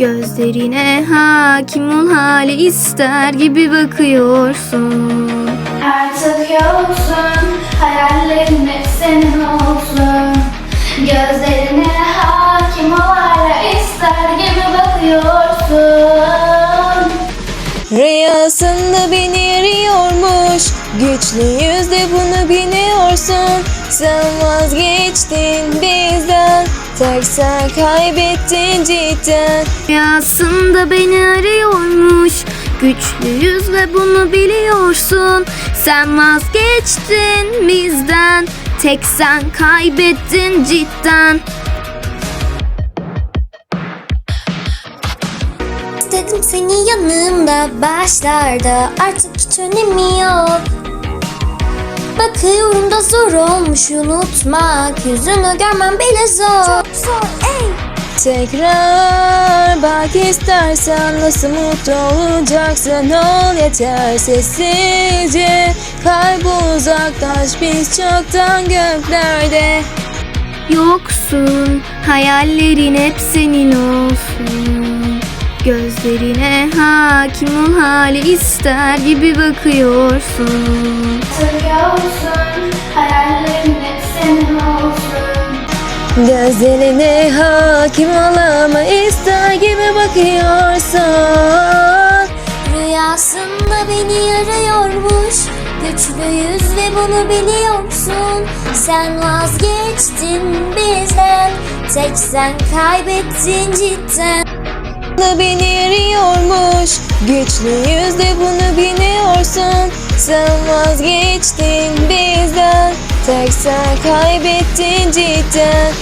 Gözlerine hakim ol hali ister gibi bakıyorsun Artık yoksun, hayallerin hep senin olsun. Gözlerine hakim ol hala ister gibi bakıyorsun. Rüyasında beni arıyormuş Güçlüyüz de bunu biliyorsun Sen vazgeçtin bizden Tek sen kaybettin cidden. Rüyasında beni arıyormuş. Güçlüyüz ve bunu biliyorsun. Sen vazgeçtin bizden. Tek sen kaybettin cidden. İstedim seni yanımda başlarda. Artık hiç önemi yok Bakıyorum da zor olmuş unutmak. Yüzünü görmem bile zor. Çok zor ey! Tekrar bak istersen nasıl mutlu olacaksın. Ol yeter sessizce Kaybol uzaklaş. Biz çoktan göklerde Yoksun hayallerin hep senin olsun Gözlerine hakim ol hali ister gibi bakıyorsun. Artık yoksun, hayallerin hep senin olsun. Gözlerine hakim olama ister gibi bakıyorsun. Rüyasında beni arıyormuş Güçlüyüz ve bunu biliyorsun. Sen vazgeçtin bizden Tek sen kaybettin cidden da beni arıyormuş Güçlüyüz de bunu biliyorsun. Sen vazgeçtin bizden. Tek sen kaybettin cidden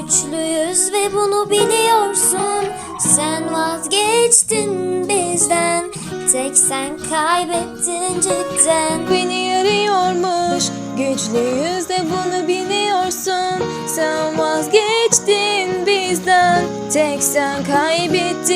Güçlüyüz ve bunu biliyorsun. Sen vazgeçtin bizden. Tek sen kaybettin cidden. Beni arıyormuş Güçlüyüz de bunu biliyorsun. Sen vazgeçtin bizden. Tek sen kaybettin